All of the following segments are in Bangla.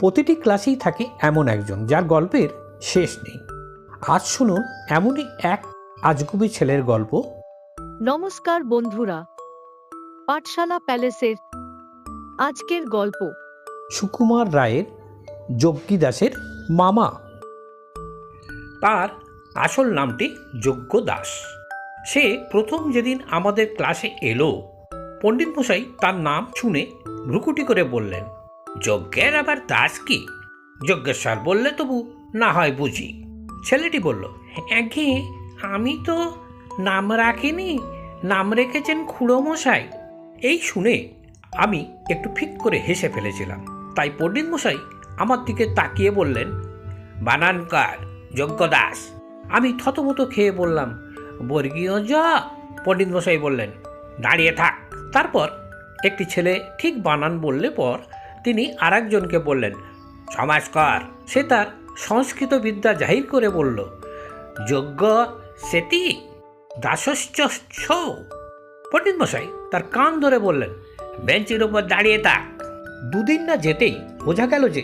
প্রতিটি ক্লাসেই থাকে এমন একজন যার গল্পের শেষ নেই। আজ শুনুন এমনই এক আজগুবি ছেলের গল্প। নমস্কার বন্ধুরা পাঠশালা প্যালেসের আজকের গল্প। সুকুমার রায়ের যজ্ঞী দাসের মামা। তার আসল নামটি যজ্ঞ দাস। সে প্রথম যেদিন আমাদের ক্লাসে এলো পণ্ডিত মশাই তার নাম শুনে ভ্রুকুটি করে বললেন যজ্ঞের আবার দাস কি? যজ্ঞেশ্বর বললে তবু না হয় বুঝি। ছেলেটি বলল, একে, আমি তো নাম রাখিনি, নাম রেখেছেন খুড়ো মশাই এই শুনে আমি একটু ফিক করে হেসে ফেলেছিলাম। তাই পণ্ডিত মশাই আমার দিকে তাকিয়ে বললেন, বানানকার, যজ্ঞ দাস। আমি থতমত খেয়ে বললাম, বর্গীয় জ। পণ্ডিত মশাই বললেন, দাঁড়িয়ে থাক। তারপর একটি ছেলে ঠিক বানান বললে পর তিনি আরেকজনকে বললেন, সমাজকর। সে তার সংস্কৃত বিদ্যা জাহির করে বলল যজ্ঞ সেটি দাসশ্চ পণ্ডিত মশাই তার কান ধরে বললেন, বেঞ্চের ওপর দাঁড়িয়ে থাক। দুদিন না যেতেই বোঝা গেল যে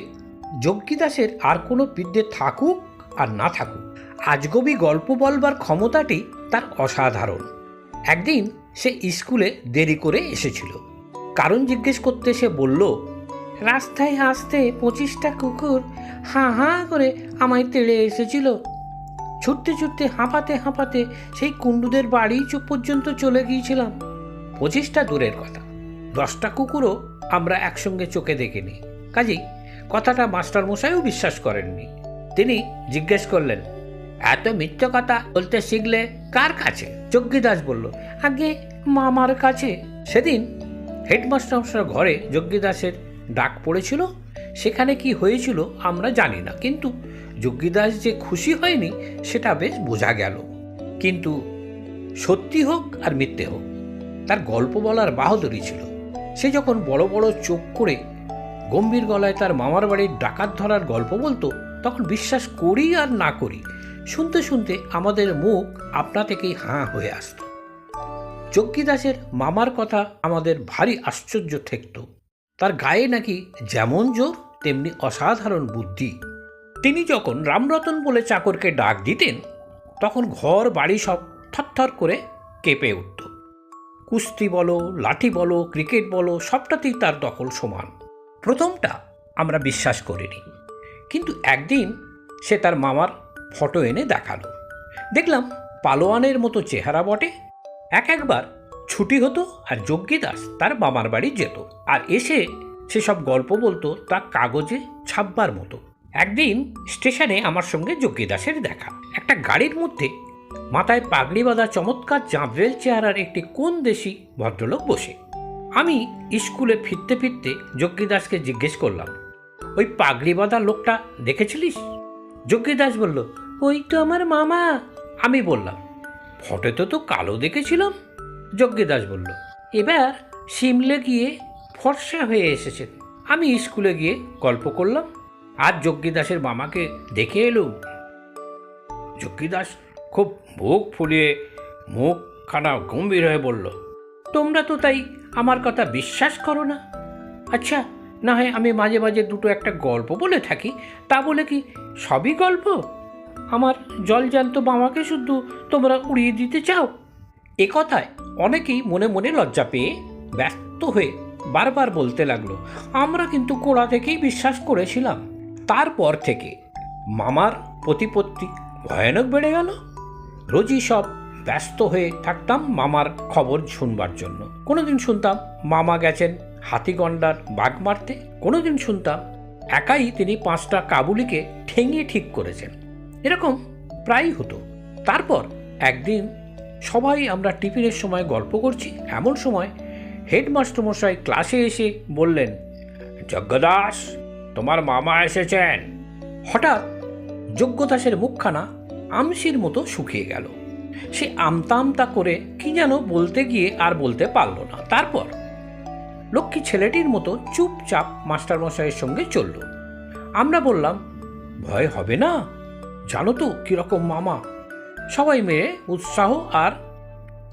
যজ্ঞিদাসের আর কোনো বিদ্যে থাকুক আর না থাকুক, আজগবি গল্প বলবার ক্ষমতাটি তার অসাধারণ। একদিন সে স্কুলে দেরি করে এসেছিল। কারণ জিজ্ঞেস করতে সে বলল রাস্তায় আসতে পঁচিশটা কুকুর হাঁ হাঁ করে আমায় তেড়ে এসেছিল। ছুটতে ছুটতে হাঁপাতে হাঁপাতে সেই কুণ্ডুদের বাড়ি পর্যন্ত চলে গিয়েছিলাম। পঁচিশটা দূরের কথা। দশটা কুকুরও আমরা একসঙ্গে চোখে দেখিনি। কাজেই কথাটা মাস্টার মশাইও বিশ্বাস করেননি। তিনি জিজ্ঞেস করলেন, এত মিথ্য কথা বলতে শিখলে কার কাছে? যজ্ঞিদাস বলল, আগে মামার কাছে। সেদিন হেডমাস্টার ঘরে যজ্ঞিদাসের ডাক পড়েছিল? সেখানে কি হয়েছিল আমরা জানি না, কিন্তু যজ্ঞিদাস যে খুশি হয়নি, সেটা বেশ বোঝা গেল। কিন্তু সত্যি হোক আর মিথ্যে হোক, তার গল্প বলার বাহাদুরি ছিল। সে যখন বড় বড় চোখ করে গম্ভীর গলায় তার মামার বাড়ির ডাকাত ধরার গল্প বলতো, তখন বিশ্বাস করি আর না করি, শুনতে শুনতে আমাদের মুখ আপনা থেকেই হাঁ হয়ে আসত। যজ্ঞিদাসের মামার কথা আমাদের ভারী আশ্চর্য ঠেকত। তার গায়ে নাকি যেমন জোর, তেমনি অসাধারণ বুদ্ধি। তিনি যখন রামরতন বলে চাকরকে ডাক দিতেন, তখন ঘর, বাড়ি সব থরথর করে কেঁপে উঠত। কুস্তি বলো, লাঠি বলো, ক্রিকেট বলো, সবটাতেই তার দখল সমান। প্রথমটা আমরা বিশ্বাস করিনি। কিন্তু একদিন সে তার মামার ফটো এনে দেখাল। দেখলাম পালোয়ানের মতো চেহারা বটে। এক একবার ছুটি হতো আর যজ্ঞিদাস তার মামার বাড়ি যেত। আর এসে সেসব গল্প বলতো তা কাগজে ছাপবার মতো। একদিন স্টেশনে আমার সঙ্গে যজ্ঞিদাসের দেখা। একটা গাড়ির মধ্যে মাথায় পাগড়ি বাঁধা চমৎকার জাঁবরেল চেহারার একটি কোন দেশি ভদ্রলোক বসে। আমি স্কুলে ফিরতে ফিরতে যজ্ঞিদাসকে জিজ্ঞেস করলাম, ওই পাগড়ি বাঁধা লোকটা দেখেছিলিস? যজ্ঞিদাস বলল, ওই তো আমার মামা। আমি বললাম, ফটোতে তো কালো দেখেছিলাম। যজ্ঞিদাস বলল, এবার সিমলে গিয়ে ফর্সা হয়ে এসেছেন। আমি স্কুলে গিয়ে গল্প করলাম, আর যজ্ঞিদাসের মামাকে দেখে এলুম। যজ্ঞিদাস খুব মুখ ফুলিয়ে মুখখানা গম্ভীর হয়ে বলল, তোমরা তো তাই আমার কথা বিশ্বাস করো না? আচ্ছা না হয় আমি মাঝে মাঝে দুটো একটা গল্প বলে থাকি, তা বলে কি সবই গল্প? আমার জলজান্ত মামাকে শুধু তোমরা উড়িয়ে দিতে চাও? এ কথায় অনেকেই মনে মনে লজ্জা পেয়ে ব্যস্ত হয়ে বারবার বলতে লাগল, আমরা কিন্তু কোড়া থেকেই বিশ্বাস করেছিলাম। তারপর থেকে মামার প্রতিপত্তি ভয়ানক বেড়ে গেল। রোজই সব ব্যস্ত হয়ে থাকতাম মামার খবর শুনবার জন্য। কোনোদিন শুনতাম মামা গেছেন হাতিগন্ডার বাঘ মারতে। কোনোদিন শুনতাম একাই তিনি পাঁচটা কাবুলিকে ঠেঙিয়ে ঠিক করেছেন। এরকম প্রায়ই হতো। তারপর একদিন সবাই আমরা টিফিনের সময় গল্প করছি। এমন সময় হেডমাস্টার মশাই ক্লাসে এসে বললেন, যজ্ঞদাস, তোমার মামা এসেছেন। হঠাৎ যজ্ঞদাসের মুখখানা আমসির মতো শুকিয়ে গেল। সে আমতা আমতা করে কি যেন বলতে গিয়ে আর বলতে পারল না। তারপর লক্ষ্মী ছেলেটির মতো চুপচাপ মাস্টারমশাইয়ের সঙ্গে চলল। আমরা বললাম, ভয় হবে না? জানো তো কীরকম মামা? সবাই মিলে উৎসাহ আর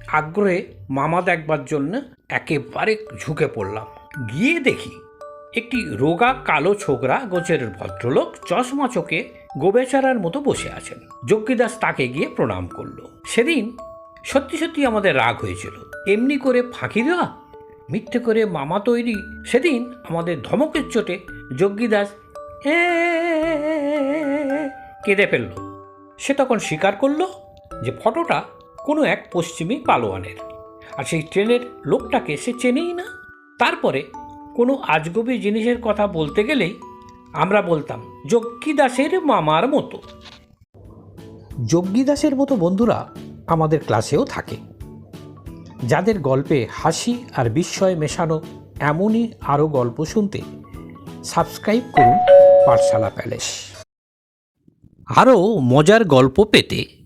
আগ্রহে মামা দেখবার জন্য একেবারে ঝুঁকে পড়লাম। গিয়ে দেখি একটি রোগা কালো ছোকরা গোছের ভদ্রলোক চশমা চোখে গোবেচারার মতো বসে আছেন। যজ্ঞিদাস তাকে গিয়ে প্রণাম করল। সেদিন সত্যি সত্যি আমাদের রাগ হয়েছিল। এমনি করে ফাঁকি দেওয়া, মিথ্যে করে মামা তৈরি, সেদিন আমাদের ধমকের চোটে যজ্ঞিদাস কেঁদে ফেলল সে তখন স্বীকার করল যে ফটোটা কোনো এক পশ্চিমী পালোয়ানের। আর সেই ট্রেনের লোকটাকে সে চেনেই না। তারপরে কোনো আজগবি জিনিসের কথা বলতে গেলেই আমরা বলতাম যজ্ঞিদাসের মামার মতো। যজ্ঞিদাসের মতো বন্ধুরা আমাদের ক্লাসেও থাকে। যাদের গল্পে হাসি আর বিস্ময় মেশানো এমনই আরও গল্প শুনতে, সাবস্ক্রাইব করুন পাঠশালা প্যালেস। আরও মজার গল্প পেতে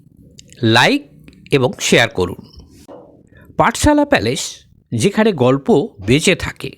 লাইক এবং শেয়ার করুন। পাঠশালা প্যালেস যেখানে গল্প বেঁচে থাকে।